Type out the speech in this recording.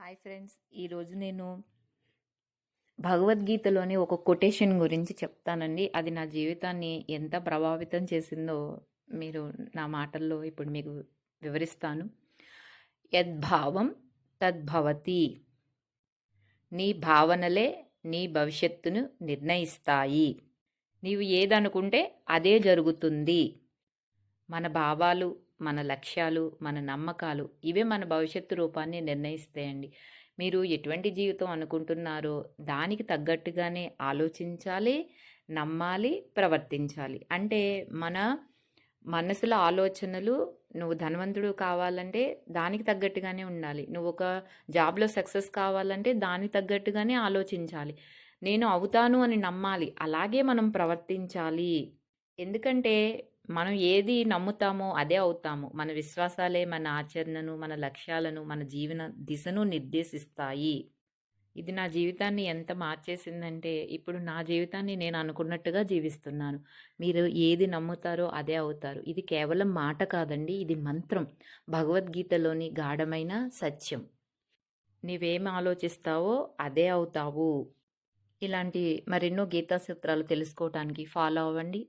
Hi friends. ఈరోజు నేను భగవద్గీతలోని ఒక కొటేషన్ గురించి చెప్తానండి. అది నా జీవితాన్ని ఎంత ప్రభావితం చేసిందో మీరు నా మాటల్లో ఇప్పుడు మీకు వివరిస్తాను. యద్భావం తద్భవతి నీ భావనలే నీ భవిష్యత్తును నిర్ణయిస్తాయి. నీవు ఏదనుకుంటే అదే జరుగుతుంది. మన భావాలు మన లక్ష్యాలు మన నమ్మకాలు ఇవే మన భవిష్యత్తు రూపాన్ని నిర్ణయిస్తాయండి. మీరు ఎటువంటి జీవితం అనుకుంటున్నారో దానికి తగ్గట్టుగానే ఆలోచించాలి నమ్మాలి ప్రవర్తించాలి. అంటే మన మనసుల ఆలోచనలు నువ్వు ధనవంతుడు కావాలంటే దానికి తగ్గట్టుగానే ఉండాలి. నువ్వు ఒక జాబ్లో సక్సెస్ కావాలంటే దానికి తగ్గట్టుగానే ఆలోచించాలి. నేను అవుతాను అని నమ్మాలి. అలాగే మనం ప్రవర్తించాలి. ఎందుకంటే మనం ఏది నమ్ముతామో అదే అవుతాము. మన విశ్వాసాలే మన ఆచరణను మన లక్ష్యాలను మన జీవన దిశను నిర్దేశిస్తాయి. ఇది నా జీవితాన్ని ఎంత మార్చేసిందంటే ఇప్పుడు నా జీవితాన్ని నేను అనుకున్నట్టుగా జీవిస్తున్నాను. మీరు ఏది నమ్ముతారో అదే అవుతారు. ఇది కేవలం మాట కాదండి ఇది మంత్రం. భగవద్గీతలోని గాఢమైన సత్యం. నీవేం ఆలోచిస్తావో అదే అవుతావు. ఇలాంటి మరెన్నో గీతా సూత్రాలు తెలుసుకోవటానికి ఫాలో అవ్వండి.